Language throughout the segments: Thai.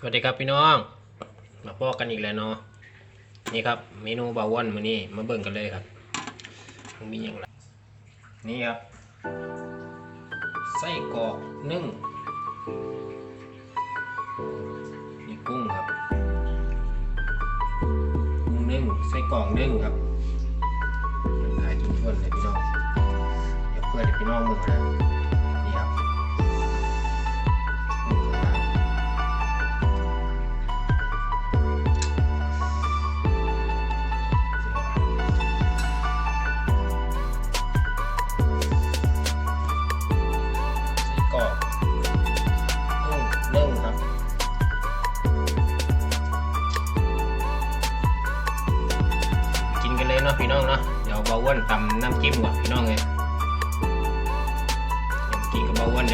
สวัสดีครับพี่น้อง มาพอกันอีกแล้วเนาะนี่ครับ เมนูบาวันมื้อนี้มาเบิ่งกันเลยครับมันมีอย่างไรนี่ครับไส้กรอกนึ่งนี่กุ้งครับกุ้งนึ่งไส้กรอกนึ่งครับมันขายทุกคนเลยพี่น้องเดี๋ยวเพื่อนพี่น้องมึงนะ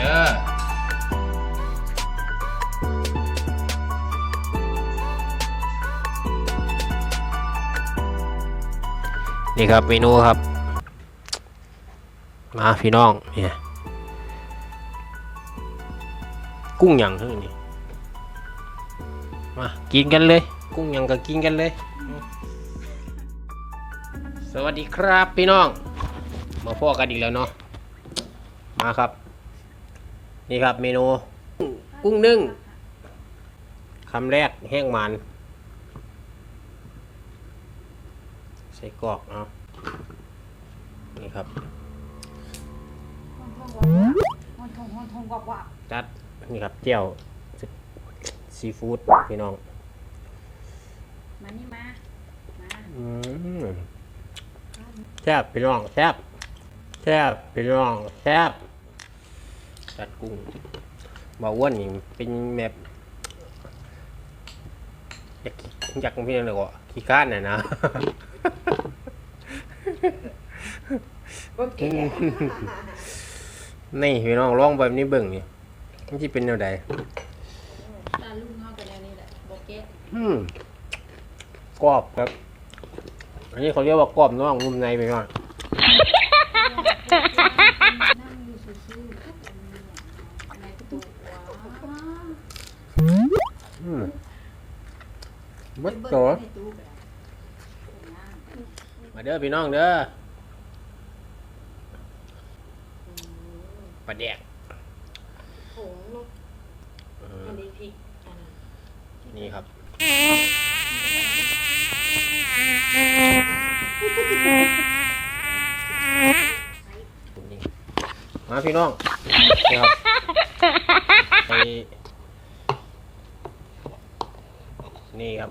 อ้อนี่ครับเมนูครับ มาพี่น้องเนี่ยกุ้งยังเท่านี้มากินกันเลย กุ้งยังก็กินกันเลย สวัสดีครับพี่น้อง มาพ่อกันอีกแล้วเนาะมาครับ นี่ครับเมนู กุ้งนึ่งคำแรกแห้งมัน ใส่กรอกเนาะนี่ครับฮอนทงฮอนทงวับวับจัดนี่ครับเจียวซีฟู้ดพี่น้อง มานี่มา มาอืมแซ่บพี่น้องแซ่บแซ่บพี่น้องแซ่บ จัดกุ้งบ่อ้วนนี่เป็นแบบอยากอยากพี่น้องเลยก็ขี้ก้านน่ะนะโอเคนี่พี่น้องลองแบบนี้เบิ่งนี่มันที่เป็นแนวใดตาลุงเฮากันแล้วนี่แหละโบเกตอืมกรอบครับ อันนี้เขาเรียกว่ากรอบนอกนุ่มในไปก่อนนั่งอยู่ซื่อๆทุกอันนี้ในประตูว้าว อืมมัด ไป ตัวเบิ่งในตู้ก็ได้มาเด้อพี่น้องเด้อปลาแดกผงเนอะอืมอันนี้พริกอันนั้นนี่ครับ นี่มาพี่น้องนี่ครับไปนี่ครับ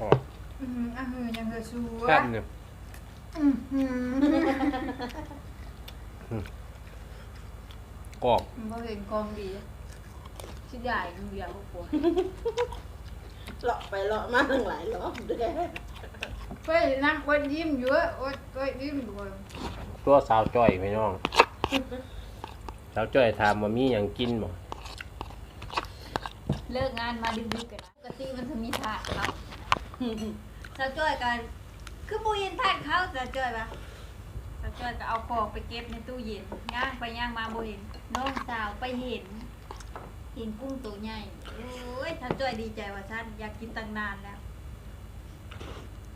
อ๋อ อืมอะหือยังเฮอ ชัวแค่บเนี่ยอืมอืมกรอบบ่เห็นกองดีชิ้นใหญ่เดียวพวกเลาะไปเลาะมาตั้งหลายรอบด้วยเฮ้ยนั่งอดยิ้มอยู่เว้ยอดอดยิ้มอยู่เว้ยตัวสาวจ้อยพี่น้อง สาวจ้อยถามว่ามีอย่างกินบ่เลิกงานมาดึกๆกันนะปกติมันจะมีถาดเขา สาวจ้อยกัน คือบ่เห็นถาดเขาสาวจ้อยปะสาวจ้อยก็เอาของไปเก็บในตู้เย็นย่างไปย่างมาบ่เห็นน้องสาวไปเห็น เห็นกุ้งตัวใหญ่โอ้ยสาวจ้อยดีใจว่าฉันอยากกินตั้งนานแล้ว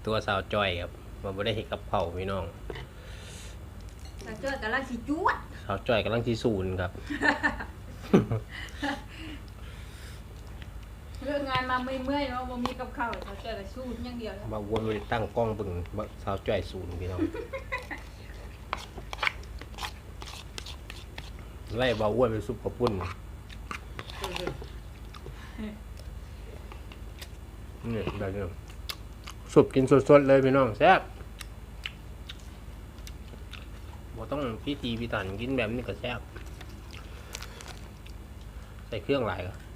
ตัวสาวจ้อยครับมันบ่ได้เห็ดกับเผาวพี่น้อง สาวจ้อยกำลังสิจวด สาวจ้อยกำลังที่ศูนย์ครับ เลิกงานมาเมื่อยๆเนาะบ่มีกับข้าวสาวจ้อยก็สู้อย่างเดียวมาวนไปตั้งกล้องเบิ่งว่าสาวจ้อยศูนย์พี่น้องไล่เบาอ้วนไปซุปกระปุ้นนี่แบบนี้สุบกินสดๆเลยพี่น้องแซ่บบ่ต้องพิธีพิถันกินแบบนี้ก็แซ่บใส่เครื่องหลายค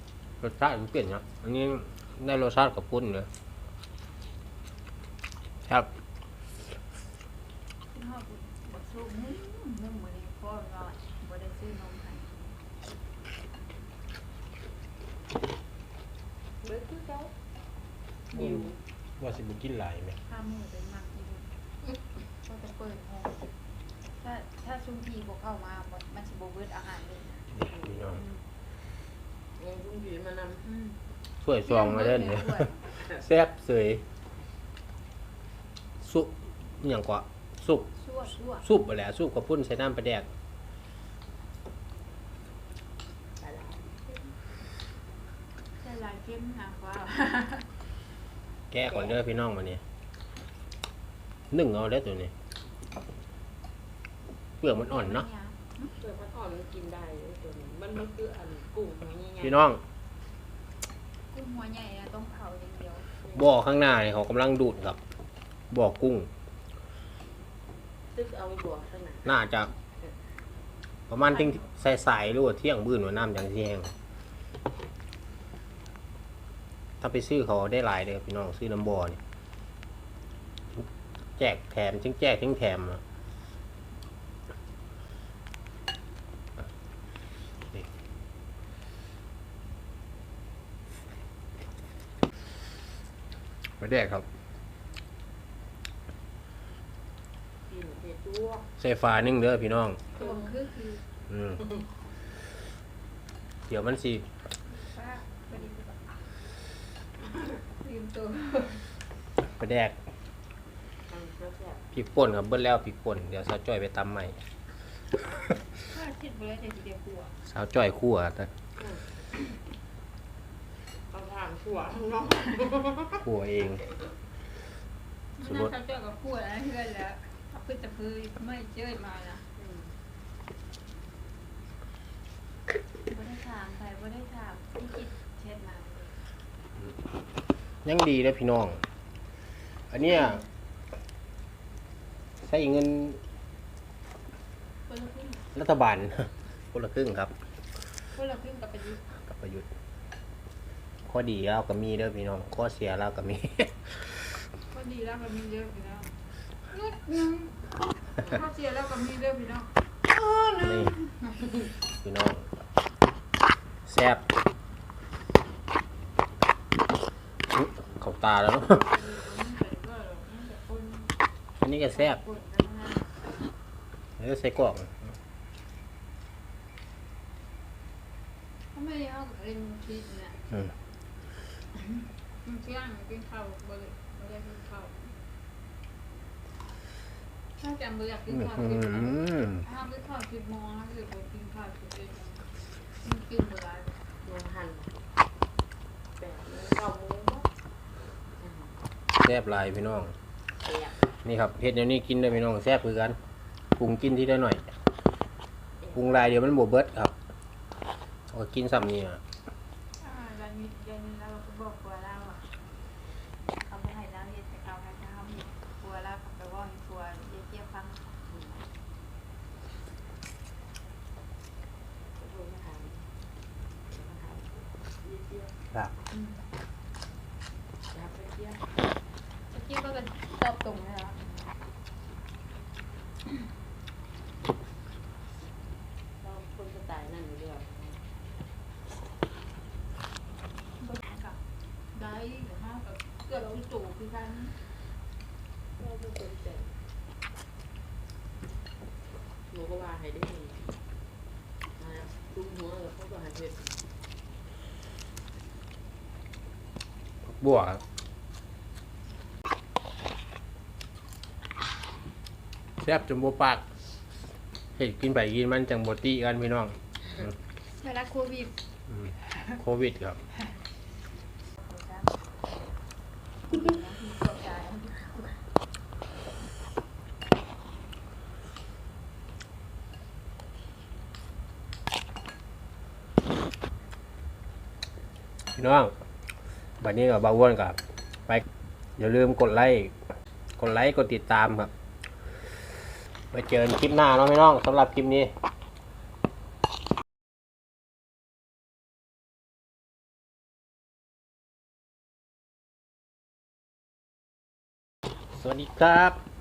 รับรสชาติมันเปลี่ยนนะอันนี้ได้รสชาติกระปุ้นเลยครับเฮาบ่สู้มื้อมื้อมื้อนี้พ่อน้อยบ่ได้ซื้อนมให้เบิดคือเจ้านี่ว่าสิบุกินหลายไหมข้ามือเป็นมักอยู่ก็จะเปิดห้องถ้าถ้าซุมพีบ่เข้ามาบ่มันสิโบเบิร์ตอาหารเลยนะ พี่น้องเองคุณผีมานอืมช่วยซองมาเล่นเนี่ยด้วยแซ่บเสยซุปอหย่างกว่าซุปชั่วชั่วซุปไปแหละซุปกับพุ่นใส่น้ำปลาแดกำใส่ละใช่ลายเข้มหางว่าแกะก่อนเด้อพี่น้องมาเนี่ยนึ่งเอาได้อตัวนี้เปลือกมันอ่อนเนาะเปลื อกมันอ่อนมันกินได้เลยตัวนี้มันมันคืออันกุ้งหัวใหญ่ๆพี่น้องกุ้งหัวใหญ่นะต้องเผาอย่างเดียวบ่อข้างหน้าเนี่ยเขากำลังดูดครับบ่อกุ้งตึกเอาไปบวกข้างหน้าน่าจะ ประมาณเที่ยงสายๆหรือว่าเที่ยงบื้นว่าน้ำอย่างที่แห้งถ้าไปซื้อเขาได้หลายเลยครับพี่น้องซื้อน้ำบ่อนี่แจกแถมจึงแจกจึงแถมอะ ไปแดกครับกินเผ็ดจั่วใส่ฟ้านึ่งเด้อพี่น้อง ตัวคือคืออืมเดี๋ยวมันสิป้าพอดีลืมตัวไปแดกอันแซ่บพริกป่นครับเบิ้ลแล้วพริกป่นเดี๋ยวสาวจ้อยไปตำใหม่ถ้าคิดไปแล้วจะทีเดียวกลัวสาวจ้อยคั่วแต่ ๆเอาถามชั่วข้างนอกคั่วเองสมมุติน่าจะเจอกับกลัวแล้วเพื่อนแล้วเอาขึ้นจะพื้นไม่เจอมานะอืมไม่ได้ถามใครไม่ได้ถามที่คิดเช็ดมา ยังดีเลยพี่น้อง อันเนี้ยใช้เงินคนละครึ่งรัฐบาลคนละครึ่งครับคนละครึ่งกับประยุทธ์กับประยุทธ์ ข้อดีเราก็มีเด้อพี่น้องข้อเสียเราก็มี ก็ดีแล้วก็มีเยอะพี่น้องนิดนึงข้าวเสียแล้วก็มีเยอะพี่น้องนี่พี่น้องแซ่บอุ๊ยเข้าตาแล้วเนาะอันนี้ก็แซ่บแล้วใส่กล่องทำไมเอาเอ็นชีสเนี่ยอืม มันเที่ยงกินข้าวบ่ได้บ่ได้กินข้าวถ้าจำบ่อยากกินข้าวหืกินข้าวอถ้ากินข้าวสิบโมงถ้าเกิดบ่กินข้าวสิบเอ็ดมันกินบ่ได้ลงหันแปดโมงเก้าโมงเนาะอืมแซ่บลายพี่น้อง นี่ครับเฮ็ดเดี๋ยวนี้กินได้พี่น้องแซ่บคือกันปรุงกินที่ได้หน่อยปรุงลายเดี๋ยวมันบ่เบิดครับก็กินซ้ำนี่อะ อ่าแล้วนี้เดี๋ยวนี้เราก็บอกกลัวเราอะเขาบ่ให้เราเฮ็ดแต่เขาให้เราเฮ็ดกลัวเราก็ไปเว่าให้กลัวเดี๋ยวเจียวฟัง โทรมาถามมาถามเยี่ยม ครับ อืม ๆอยากไปเที่ยว เมื่อกี้ก็เป็นตอบตรงเลยอะ เรา คนสไตล์นั่นอยู่ด้วยบ่ได้ค่ะได้เดี๋ยวมาก็เกิดเราอีตู่คือกันเราเป็นคนแต่หนูก็ว่าให้ได้ดีนะตุ้มหัวกับเขาก็หาเห็ดบัวแซ่บจนบ่ปาก เฮ็ดกินไปกินมันจังบ่ติกันพี่น้องเวลาโควิดอืมโควิดครับพี่น้องบัดนี้กับบาวนกับไปอย่าลืมกดไลค์กดไลค์กดติดตามครับ ไปเจอกันคลิปหน้าเนาะพี่น้องสำหรับคลิปนี้สวัสดีครับ